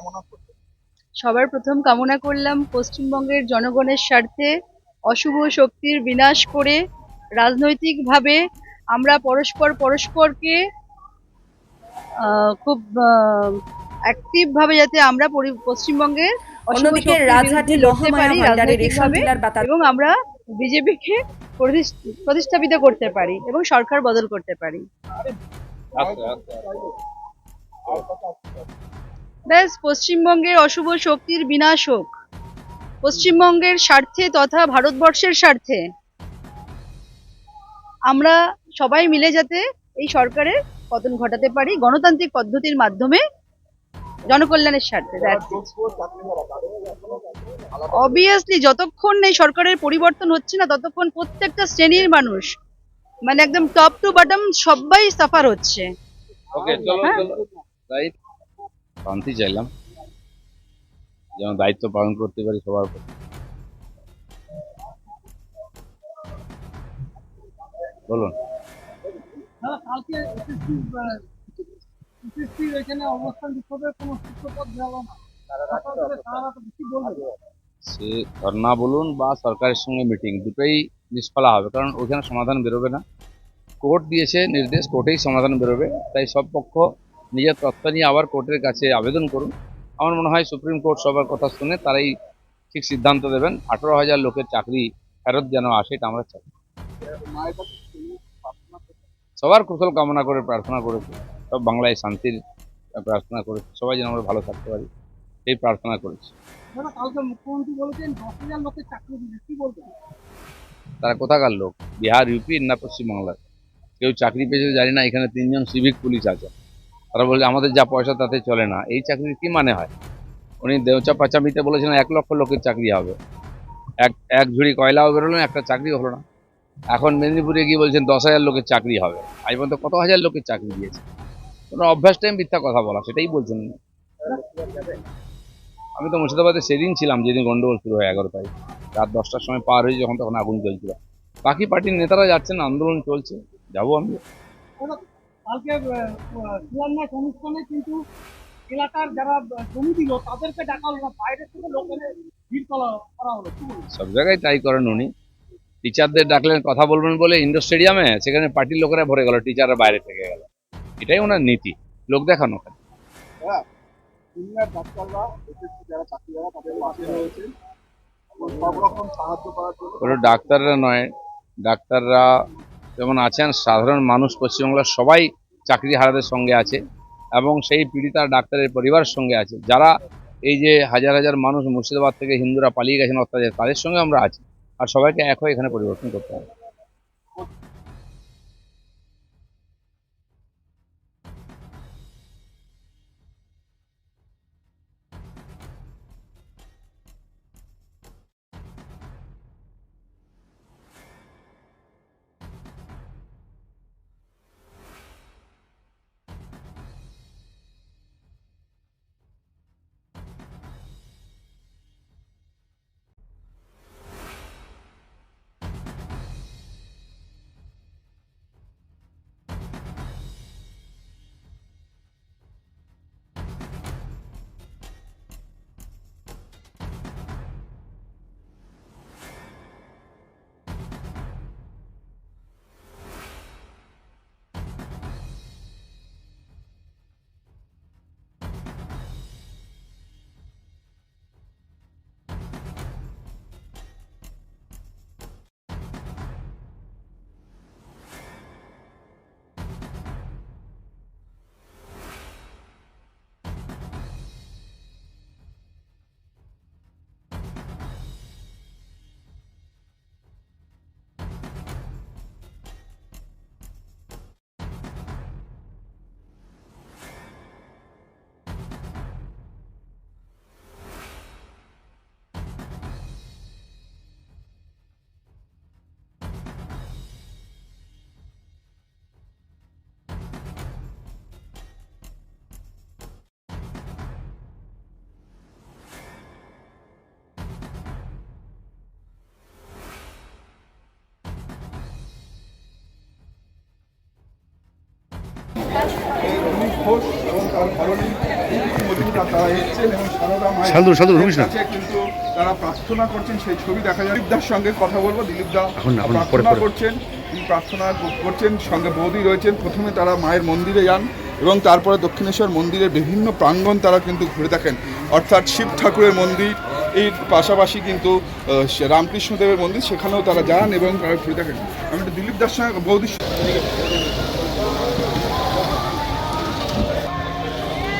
কামনা করবেন সবার প্রথম কামনা করলাম পশ্চিমবঙ্গের জনগণের স্বার্থে অশুভ শক্তির বিনাশ করে রাজনৈতিকভাবে আমরা পরস্পর পরস্পরকে আহ, খুব অ্যাক্টিভ ভাবে যাতে আমরা পশ্চিমবঙ্গের অন্যদিকে রাজহাটি লোহমায়া ভান্ডারের এবং আমরা বিজেপিকে প্রতিষ্ঠাপিত করতে পারি এবং সরকার বদল করতে পারি। ব্যাস পশ্চিমবঙ্গের অশুভ শক্তির বিনাশ হোক। পশ্চিমবঙ্গের স্বার্থে তথা ভারতবর্ষের স্বার্থে আমরা সবাই মিলে যাতে এই সরকারের পতন ঘটাতে পারি গণতান্ত্রিক পদ্ধতির মাধ্যমে জনকল্যাণের স্বার্থে অবভিয়াসলি যতক্ষণ এই সরকারের পরিবর্তন হচ্ছে না ততক্ষণ প্রত্যেকটা শ্রেণির মানুষ মানে একদম টপ টু বটম সবাই সাফার হচ্ছে। ওকে চলো। রাইট শান্তি চাইলাম। যেন দায়িত্ব পালন করতে পারি সবার উপর বলুন। দাদা কালকে এসএসসি এসএসসি এখানে অবস্থান বিক্ষোভের কোনো সূত্রপথ গেল না। আপনাদের তারা তো কি বলবে সে ধর্না বলুন বা সরকারের সঙ্গে মিটিং দুটোই নিষ্ফলা হবে কারণ ওইখানে সমাধান বেরোবে না। কোর্ট দিয়েছে নির্দেশ কোর্টেই সমাধান বেরোবে। তাই সব পক্ষ নিজের তত্ত্ব নিয়ে আবার কোর্টের কাছে আবেদন করুন। আমার মনে হয় সুপ্রিম কোর্ট সবার কথা শুনে তারাই ঠিক সিদ্ধান্ত দেবেন আঠারো হাজার লোকের চাকরি ফেরত যেন আসে এটা আমরা চাই। সবার কুশল কামনা করে প্রার্থনা করেছি সব বাংলায় শান্তির প্রার্থনা করেছি সবাই যেন আমরা ভালো থাকতে পারি এই প্রার্থনা করেছি। তারা কোথাকার লোক? বিহার ইউপি না পশ্চিমবাংলার? কেউ চাকরি পেয়েছে জানি না এখানে তিনজন সিভিক পুলিশ আছে। তারা বলে আমাদের যা পয়সা তাতে চলে না। এই চাকরির কি মানে হয়? উনি দেওচা পাচামিতে বলেছিলেন, এক লক্ষ লোকের চাকরি হবে। এক এক ঝুড়ি কয়লাও বেরোলো, একটা চাকরি হলো না। এখন মেদিনীপুরে গিয়ে বলছেন, দশ হাজার লোকের চাকরি হবে। আজ পর্যন্ত কত হাজার লোকের চাকরি দিয়েছে? কোনো অভ্যাস টাইম মিথ্যা কথা বলা, সেটাই বলছেন। আমি তো মুর্শিদাবাদে সেদিন ছিলাম, যেদিন গন্ডগোল শুরু হয় এগারো তারিখ। রাত দশটার সময় পার হয়ে যখন তখন আগুন জ্বলছিল। বাকি পার্টির নেতারা যাচ্ছেন, আন্দোলন চলছে, যাব আমি। কালকে আহ, অনুষ্ঠানে কিন্তু এলাকার যারা জমি দিল তাদেরকে ডাকা হলো না। বাইরে থেকে লোকের ভিড় করা করা হলো। সব জায়গায় তাই করেন উনি। টিচারদের ডাকলেন কথা বলবেন বলে ইন্ডোর স্টেডিয়ামে সেখানে পার্টির লোকেরা ভরে গেল টিচাররা বাইরে থেকে গেল। এটাই ওনার নীতি। লোক দেখানো জন্য কোনো ডাক্তাররা নয়। ডাক্তাররা যেমন আছেন সাধারণ মানুষ পশ্চিমবাংলার সবাই চাকরি হারাদের সঙ্গে আছে এবং সেই পীড়িতা ডাক্তারের পরিবার সঙ্গে আছে। যারা এই যে হাজার হাজার মানুষ মুর্শিদাবাদ থেকে হিন্দুরা পালিয়ে গেছেন অত্যাচার তাদের সঙ্গে আমরা আছি। আর সবাইকে এক হয়ে এখানে পরিবর্তন করতে হবে। ঘোষ এবং তার ধরনী এই তারা এসেছেন এবং সারদা মায়ের শান্ত, শান্ত, না। কিন্তু তারা প্রার্থনা করছেন। সেই ছবি দেখা যায়। সঙ্গে কথা বলব। দা প্রার্থনা করছেন। প্রার্থনা করছেন সঙ্গে বৌদি রয়েছেন। প্রথমে তারা মায়ের মন্দিরে যান এবং তারপরে দক্ষিণেশ্বর মন্দিরের বিভিন্ন প্রাঙ্গণ তারা কিন্তু ঘুরে দেখেন। অর্থাৎ শিব ঠাকুরের মন্দির এর পাশাপাশি কিন্তু রামকৃষ্ণদেবের মন্দির সেখানেও তারা যান এবং তারা ঘুরে দেখেন। আমি একটু দিলীপ দাস সঙ্গে বৌদির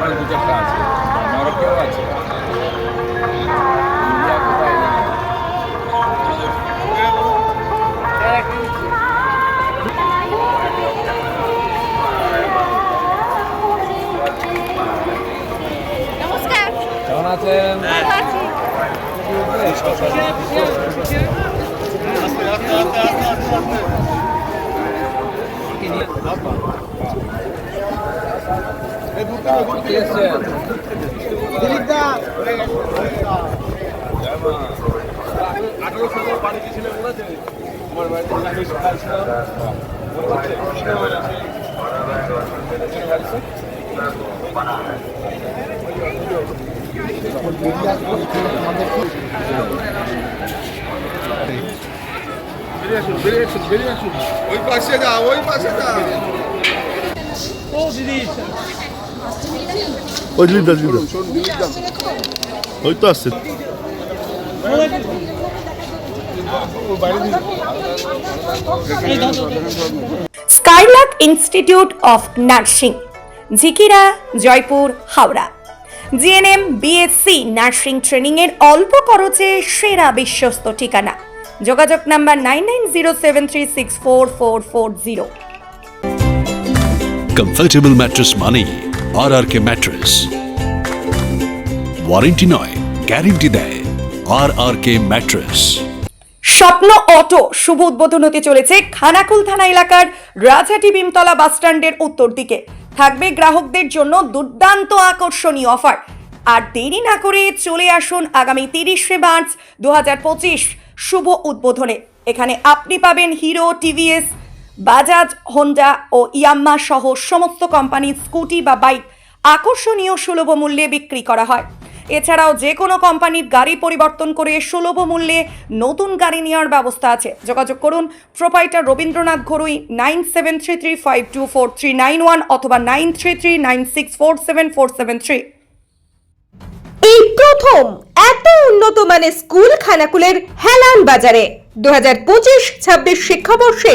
ওখানে দু চারটা আছে। নরকেও আছে। ইন্ডিয়া কোথায় আছেন? ভালো আছি কি এসছেন ওই পাশে যা ওই পাশে যা ওই দিলীপ দা দিলীপ দা দিলীপ দা ওই তো আসছে skylark institute of nursing Jhikira Jaipur Howrah. GNM BSc nursing training এর অল্প খরচে সেরা বিশ্বস্ত ঠিকানা। যোগাযোগ number nine nine zero seven three six four four four zero. Comfortable mattress মানেই R R K mattress warranty নয় গ্যারেন্টি দেয় আর আর কে ম্যাট্রেস স্বপ্ন অটো শুভ উদ্বোধন হতে চলেছে খানাকুল থানা এলাকার রাজহাটি ভীমতলা বাসস্ট্যান্ডের উত্তর দিকে। থাকবে গ্রাহকদের জন্য দুর্দান্ত আকর্ষণীয় অফার। আর দেরি না করে চলে আসুন আগামী তিরিশে মার্চ দু হাজার পঁচিশ শুভ উদ্বোধনে। এখানে আপনি পাবেন হিরো, টিভিএস বাজাজ, হোন্ডা ও ইয়াম্মা সহ সমস্ত কোম্পানির স্কুটি বা বাইক আকর্ষণীয় সুলভ মূল্যে বিক্রি করা হয়। এছাড়াও যে কোনো কোম্পানির গাড়ি পরিবর্তন করে সুলভ মূল্যে নতুন গাড়ি নেওয়ার ব্যবস্থা আছে। যোগাযোগ করুন proprietor Rabindranath Gharui nine seven three three five two four three nine one অথবা nine three three nine six four seven four seven three. এই প্রথম এত উন্নত মানের স্কুল খানাকুলের হেলান বাজারে। দু হাজার পঁচিশ ছাব্বিশ শিক্ষাবর্ষে